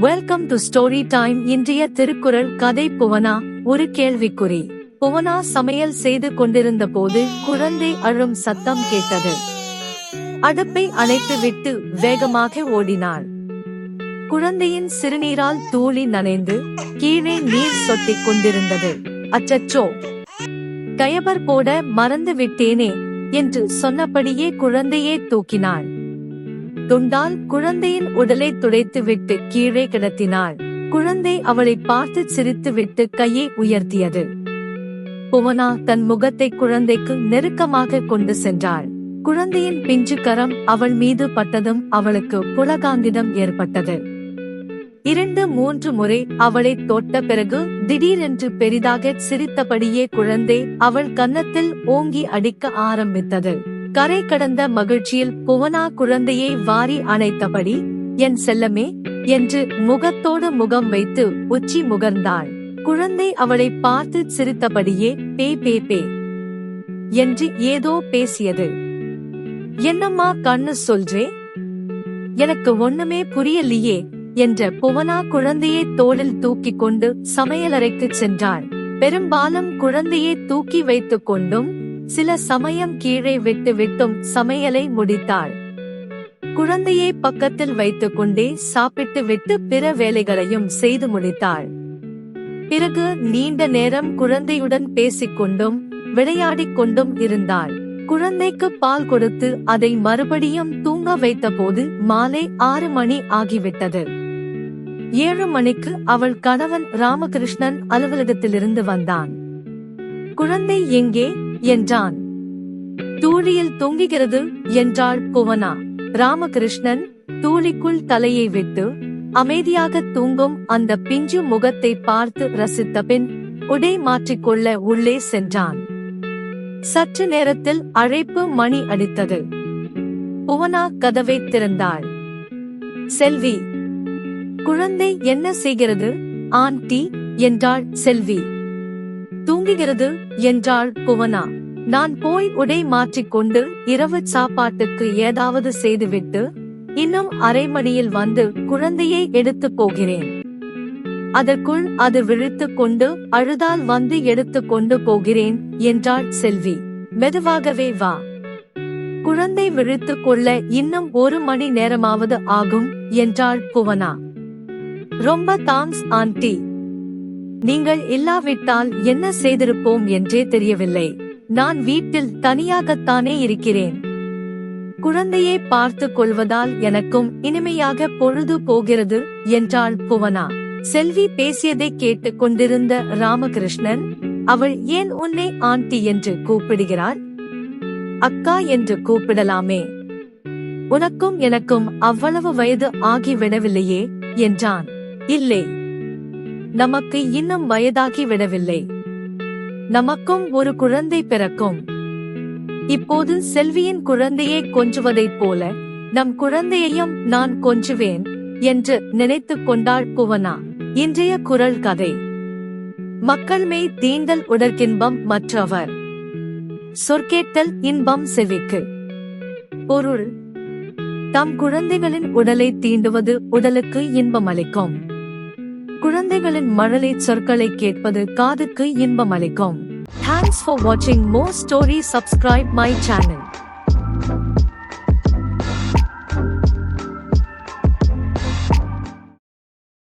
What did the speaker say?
Welcome to story time இன்றைய திருக்குறள் கதை புவனா ஒரு கேள்விக்குறி. புவனா சமையல் செய்து கொண்டிருந்த போது குழந்தை அழும் சத்தம் கேட்டது. அடுப்பை அணைத்து விட்டு வேகமாக ஓடினாள். குழந்தையின் சிறுநீரால் தூளி நனைந்து கீழே நீர் சொட்டிக் கொண்டிருந்தது. அச்சச்சோ! கயபர் போட மறந்து விட்டேனே என்று சொன்னபடியே குழந்தையே தூக்கினாள். துண்டால் குழந்தையின் உடலை துடைத்துவிட்டு கீழே கிடத்தினாள். குழந்தை அவளை பார்த்து சிரித்துவிட்டு கையை உயர்த்தியது. புவனா தன் முகத்தை குழந்தைக்கு நெருக்கமாக கொண்டு சென்றாள். குழந்தையின் பிஞ்சு கரம் அவள் மீது பட்டதும் அவளுக்கு புலகாந்திடம் ஏற்பட்டது. இரண்டு மூன்று முறை அவளை தொட்ட பிறகு திடீரென்று பெரிதாக சிரித்தபடியே குழந்தை அவள் கன்னத்தில் ஓங்கி அடிக்க ஆரம்பித்தது. கரை கடந்த மகிழ்ச்சியில் புவனா குழந்தையை வாரி அணைத்தபடி என் செல்லமே என்று முகத்தோடு முகம் வைத்து உச்சி முகர்ந்தாள். குழந்தை அவளை பார்த்து சிரித்தபடியே பே பே பே என்று ஏதோ பேசியது. என்னம்மா கண்ணு சொல்றே? எனக்கு ஒண்ணுமே புரியலையே என்ற புவனா குழந்தையை தோளில் தூக்கிக் கொண்டு சமையலறைக்கு சென்றாள். பெரும்பாலும் குழந்தையை தூக்கி வைத்துக் கொண்டும் சில சமயம் கீழே விட்டு விட்டும் சமையலை முடித்தாள். குழந்தையை பக்கத்தில் வைத்துக் கொண்டே சாப்பிட்டு விட்டு பிற வேலைகளையும் செய்து முடித்தாள். பிறகு நீண்ட நேரம் குழந்தையுடன் பேசிக்கொண்டும் விளையாடிக் கொண்டும் இருந்தாள். குழந்தைக்கு பால் கொடுத்து அதை மறுபடியும் தூங்க வைத்தபோது மாலை ஆறு மணி ஆகிவிட்டது. ஏழு மணிக்கு அவள் கணவன் ராமகிருஷ்ணன் அலுவலகத்திலிருந்து வந்தான். குழந்தை எங்கே? என்றான். தூளியில் தொங்குகிறது என்றாள் குவனா. ராமகிருஷ்ணன் தூளிக்குள் தலையை விட்டு அமைதியாக தூங்கும் அந்த பிஞ்சு முகத்தை பார்த்து ரசித்த பின் உடை மாற்றிக்கொள்ள உள்ளே சென்றான். சற்று நேரத்தில் அழைப்பு மணி அடித்தது. புவனா கதவை திறந்தாள். செல்வி குழந்தை என்ன செய்கிறது? ஆண்டி என்றாள் செல்வி. தூங்குகிறது என்றாள் புவனா. நான் போய் உடை மாற்றிக்கொண்டு இரவு சாப்பாட்டுக்கு ஏதாவது செய்துவிட்டு இன்னும் அரை மணியில் வந்து குழந்தையை எடுத்துப் போகிறேன். அதற்குள் அது விழித்துக் கொண்டு அழுதால் வந்து எடுத்துக் கொண்டு போகிறேன் என்றாள் செல்வி. மெதுவாகவே வா. குழந்தை விழித்துக் கொள்ள இன்னும் ஒரு மணி நேரமாவது ஆகும் என்றாள் புவனா. ரொம்ப தாங்க்ஸ் ஆண்டி நீங்கள் இல்லாவிட்டால் என்ன செய்திருப்போம் என்றே தெரியவில்லை. நான் வீட்டில் தனியாகத்தானே இருக்கிறேன். குழந்தையை பார்த்து கொள்வதால் எனக்கும் இனிமையாக பொழுது போகிறது என்றாள் புவனா. செல்வி பேசியதை கேட்டுக் கொண்டிருந்த ராமகிருஷ்ணன் அவள் ஏன் உன்னை ஆண்டி என்று கூப்பிடுகிறாள்? அக்கா என்று கூப்பிடலாமே. உனக்கும் எனக்கும் அவ்வளவு வயது ஆகிவிடவில்லையே என்றான். இல்லை. நமக்கு இன்னும் வயதாகி விடவில்லை. நமக்கும் ஒரு குழந்தை பிறக்கும். இப்போது செல்வியின் குழந்தையை கொஞ்சுவதைப் போல நம் குழந்தையையும் நான் கொஞ்சுவேன் என்று நினைத்துக் கொண்டாள் புவனா. இன்றைய குரல் கதை. மக்கள் மெய் தீண்டல் உடற்கின்பம் மற்றவர். சொற்கேட்டல் இன்பம் செவிக்கு. பொருள். தம் குழந்தைகளின் உடலை தீண்டுவது உடலுக்கு இன்பம் அளிக்கும். குழந்தைகளின் மழலை சொற்களை கேட்பது காதுக்கு இன்பம் அளிக்கும் தேங்க்ஸ் ஃபார் வாட்சிங் more story subscribe my channel